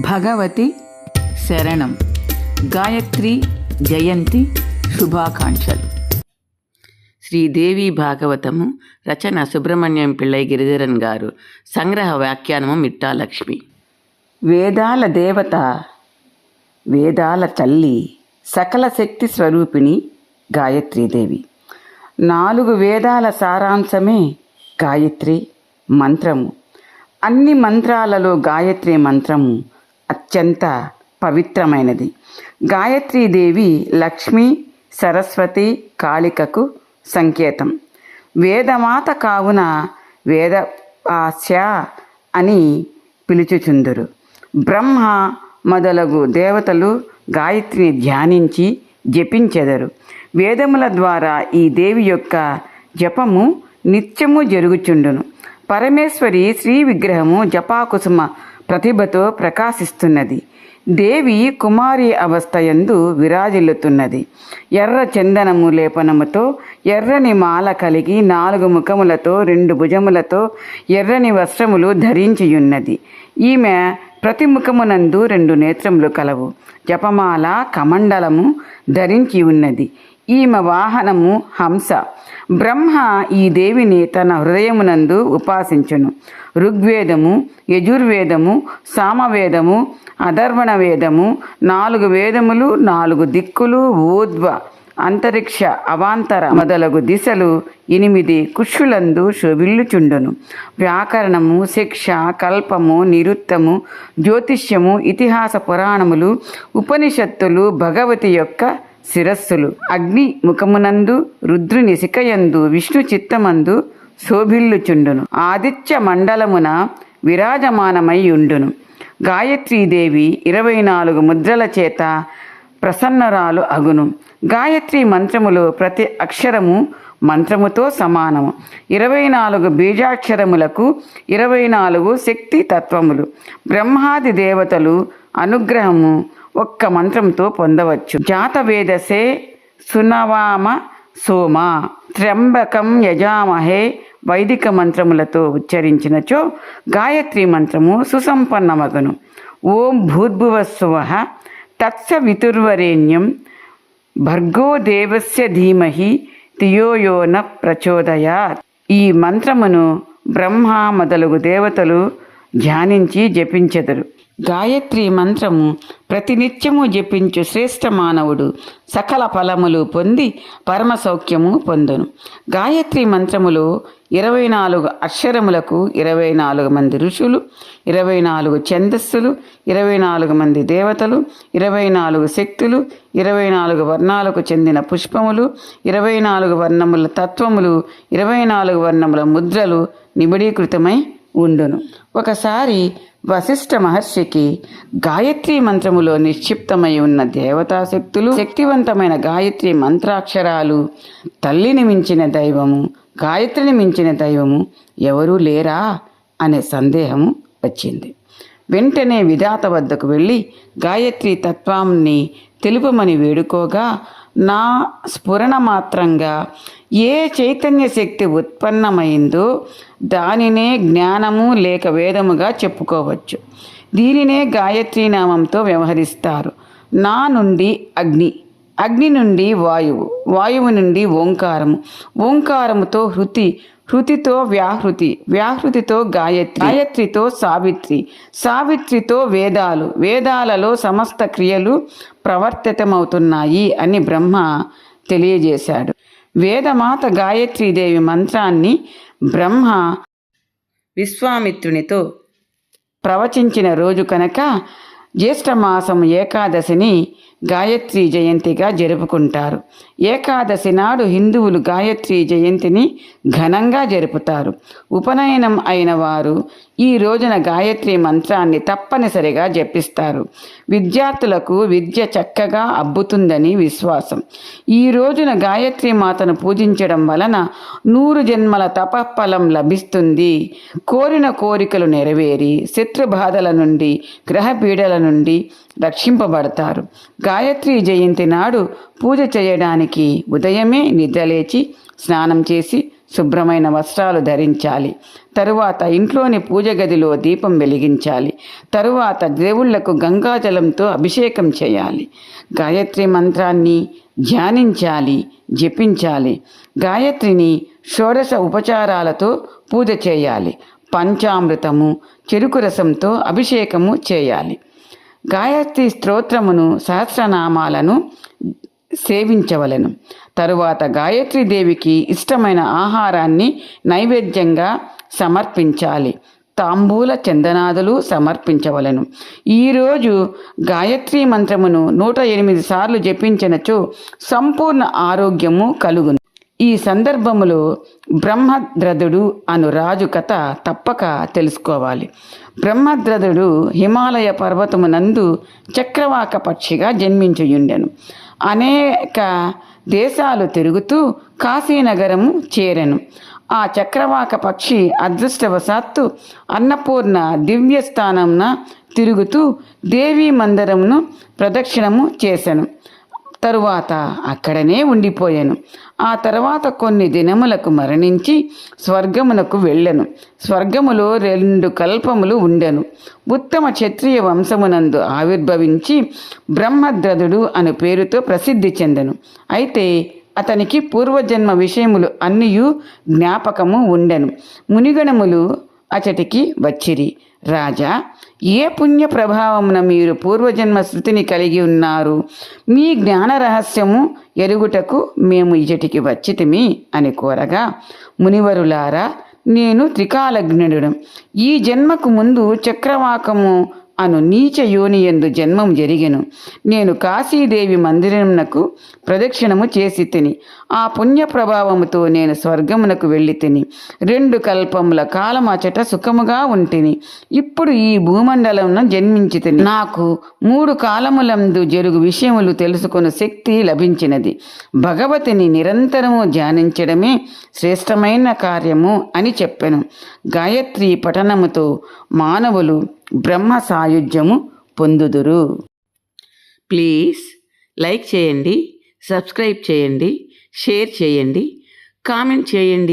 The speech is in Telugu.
భగవతి శరణం. గాయత్రి జయంతి శుభాకాంక్షలు. శ్రీదేవి భాగవతము రచన సుబ్రహ్మణ్యం పిళ్ళై గిరిధరన్ గారు. సంగ్రహ వ్యాఖ్యానము మిట్టాలక్ష్మి వేదాల దేవత వేదాల తల్లి సకల శక్తి స్వరూపిణి గాయత్రీదేవి నాలుగు వేదాల సారాంశమే గాయత్రి మంత్రము. అన్ని మంత్రాలలో గాయత్రి మంత్రము. అత్యంత పవిత్రమైనది. గాయత్రీదేవి లక్ష్మి సరస్వతి కాళికకు సంకేతం. వేదమాత కావున వేద ఆశ అని పిలుచుచుందురు. బ్రహ్మ మొదలగు దేవతలు గాయత్రిని ధ్యానించి జపించెదరు. వేదముల ద్వారా ఈ దేవి యొక్క జపము నిత్యము జరుగుచుండును. పరమేశ్వరి శ్రీ విగ్రహము జపాకుసుమ ప్రతిభతో ప్రకాశిస్తున్నది. దేవి కుమారి అవస్థయందు విరాజిల్లుతున్నది. ఎర్ర చందనము లేపనముతో ఎర్రని మాల కలిగి నాలుగు ముఖములతో రెండు భుజములతో ఎర్రని వస్త్రములు ధరించియున్నది. ఈమె ప్రతి ముఖమునందు రెండు నేత్రములు కలవు. జపమాల కమండలము ధరించి ఉన్నది ఈమె వాహనము హంస. బ్రహ్మ ఈ దేవిని తన హృదయమునందు ఉపాసించును. ఋగ్వేదము యజుర్వేదము సామవేదము అధర్వణ వేదము నాలుగు వేదములు నాలుగు దిక్కులు ఊర్ధ్వ అంతరిక్ష అవాంతర మొదలగు దిశలు ఎనిమిది కుష్యులందు శోభిల్లుచుండును. వ్యాకరణము శిక్ష కల్పము నిరుత్తము జ్యోతిష్యము ఇతిహాస పురాణములు ఉపనిషత్తులు భగవతి యొక్క శిరస్సులు. అగ్ని ముఖమునందు రుద్రుని శిఖయందు విష్ణు చిత్తమందు శోభిల్లుచుండును. ఆదిత్య మండలమున విరాజమానమై ఉండును. గాయత్రీదేవి ఇరవై నాలుగు ముద్రల చేత ప్రసన్నరాలు అగును. గాయత్రి మంత్రములో ప్రతి అక్షరము మంత్రముతో సమానము. ఇరవై నాలుగు బీజాక్షరములకు ఇరవై నాలుగు శక్తి తత్వములు బ్రహ్మాది దేవతలు అనుగ్రహము ఒక్క మంత్రంతో పొందవచ్చు. జాతవేదసే సునవామ సోమ. త్ర్యంబకం యజామహే వైదిక మంత్రములతో ఉచ్చరించినచో గాయత్రి మంత్రము సుసంపన్నమగును. ఓం భూద్భువస్సువ తత్సవితుర్వరేణ్యం భర్గో దేవస్య ధీమహి తియోయో న ఈ మంత్రమును బ్రహ్మ మొదలగు దేవతలు ధ్యానించి జపించెదరు. గాయత్రి మంత్రము ప్రతినిత్యము జపించు శ్రేష్ఠ మానవుడు. సకల ఫలములు పొంది పరమ సౌఖ్యము పొందును. గాయత్రి మంత్రములో ఇరవై నాలుగు అక్షరములకు ఇరవై నాలుగు మంది ఋషులు ఇరవై నాలుగు ఛందస్సులు ఇరవై నాలుగు మంది దేవతలు ఇరవై నాలుగు శక్తులు ఇరవై నాలుగు వర్ణాలకు చెందిన పుష్పములు ఇరవై నాలుగు వర్ణముల తత్వములు ఇరవై నాలుగు వర్ణముల ముద్రలు నిబడీకృతమై ఉండును. ఒకసారి వశిష్ఠ మహర్షికి గాయత్రి మంత్రములో నిక్షిప్తమై ఉన్న దేవతాశక్తులు శక్తివంతమైన గాయత్రి మంత్రాక్షరాలు తల్లిని మించిన దైవము గాయత్రిని మించిన దైవము ఎవరూ లేరా అనే సందేహము వచ్చింది. వెంటనే విధాత వద్దకు వెళ్ళి గాయత్రి తత్వాన్ని తెలుపమని వేడుకోగా నా స్ఫురణ మాత్రంగా ఏ చైతన్య శక్తి ఉత్పన్నమైందో దానినే జ్ఞానము లేక వేదముగా చెప్పుకోవచ్చు. దీనినే గాయత్రీ నామంతో వ్యవహరిస్తారు. నా నుండి అగ్ని అగ్ని నుండి వాయువు వాయువు నుండి ఓంకారము. ఓంకారముతో హృతి హృతితో వ్యాహృతి వ్యాహృతితో గాయత్రి గాయత్రితో సావిత్రి సావిత్రితో వేదాలు వేదాలలో సమస్త క్రియలు ప్రవర్తితమవుతున్నాయి అని బ్రహ్మ తెలియజేశాడు. వేదమాత గాయత్రీదేవి మంత్రాన్ని బ్రహ్మ విశ్వామిత్రునితో ప్రవచించిన రోజు కనుక జ్యేష్ఠమాసం ఏకాదశిని గాయత్రి జయంతిగా జరుపుకుంటారు. ఏకాదశి నాడు హిందువులు గాయత్రి జయంతిని ఘనంగా జరుపుతారు. ఉపనయనం అయిన వారు ఈ రోజున గాయత్రి మంత్రాన్ని తప్పనిసరిగా జపిస్తారు. విద్యార్థులకు విద్య చక్కగా అబ్బుతుందని విశ్వాసం. ఈ రోజున గాయత్రి మాతను పూజించడం వలన నూరు జన్మల తపఫలం లభిస్తుంది. కోరిన కోరికలు నెరవేరి శత్రుబాధల నుండి గ్రహపీడల నుండి రక్షింపబడతారు. గాయత్రి జయంతి నాడు పూజ చేయడానికి ఉదయమే నిద్రలేచి స్నానం చేసి శుభ్రమైన వస్త్రాలు ధరించాలి. తరువాత ఇంట్లోని పూజ గదిలో దీపం వెలిగించాలి. తరువాత దేవుళ్ళకు గంగాజలంతో అభిషేకం చేయాలి. గాయత్రి మంత్రాన్ని ధ్యానించాలి జపించాలి. గాయత్రిని షోడశ ఉపచారాలతో పూజ చేయాలి. పంచామృతము చెరుకు రసంతో అభిషేకము చేయాలి. గాయత్రి స్తోత్రమును సహస్రనామాలను సేవించవలెను. తరువాత గాయత్రీదేవికి ఇష్టమైన ఆహారాన్ని నైవేద్యంగా సమర్పించాలి. తాంబూల చందనాదులు సమర్పించవలను. ఈరోజు గాయత్రి మంత్రమును నూట ఎనిమిది సార్లు జపించినచో సంపూర్ణ ఆరోగ్యము కలుగును. ఈ సందర్భములో బ్రహ్మద్రథుడు అను రాజు కథ తప్పక తెలుసుకోవాలి. బ్రహ్మద్రథుడు హిమాలయ పర్వతమునందు చక్రవాక పక్షిగా జన్మించుయుండెను. అనేక దేశాలు తిరుగుతూ కాశీనగరము చేరెను. ఆ చక్రవాక పక్షి అదృష్టవశాత్తు అన్నపూర్ణ దివ్యస్థానంన తిరుగుతూ దేవీ మందిరమును ప్రదక్షిణము చేశాను తరువాత అక్కడనే ఉండిపోయాను. ఆ తర్వాత కొన్ని దినములకు మరణించి స్వర్గమునకు వెళ్ళెను. స్వర్గములో రెండు కల్పములు ఉండెను. ఉత్తమ క్షత్రియ వంశమునందు ఆవిర్భవించి బ్రహ్మద్రథుడు అను పేరుతో ప్రసిద్ధి చెందెను. అయితే అతనికి పూర్వజన్మ విషయములు అన్నియు జ్ఞాపకము ఉండెను. మునిగణములు అచటికి వచ్చిరి. రాజా ఏ పుణ్య ప్రభావమున మీరు పూర్వజన్మ శృతిని కలిగి ఉన్నారు? మీ జ్ఞాన రహస్యము ఎరుగుటకు మేము ఇచటికి వచ్చితిమి అని కోరగా మునివరులారా నేను త్రికాలజ్ఞుడు ఈ జన్మకు ముందు చక్రవాకము అను నీచ యోనియందు జన్మం జరిగెను. నేను కాశీదేవి మందిరమునకు ప్రదక్షిణము చేసి తిని ఆ పుణ్య ప్రభావముతో నేను స్వర్గమునకు వెళ్ళి తిని రెండు కల్పముల కాలమచట సుఖముగా ఉంటిని. ఇప్పుడు ఈ భూమండలంలో జన్మించి తిని నాకు మూడు కాలములందు జరుగు విషయములు తెలుసుకుని శక్తి లభించినది. భగవతిని నిరంతరము ధ్యానించడమే శ్రేష్టమైన కార్యము అని చెప్పెను. గాయత్రి పఠనముతో మానవులు బ్రహ్మ సాయుధ్యము పొందుదురు. ప్లీజ్ లైక్ చేయండి సబ్స్క్రైబ్ చేయండి షేర్ చేయండి కామెంట్ చేయండి.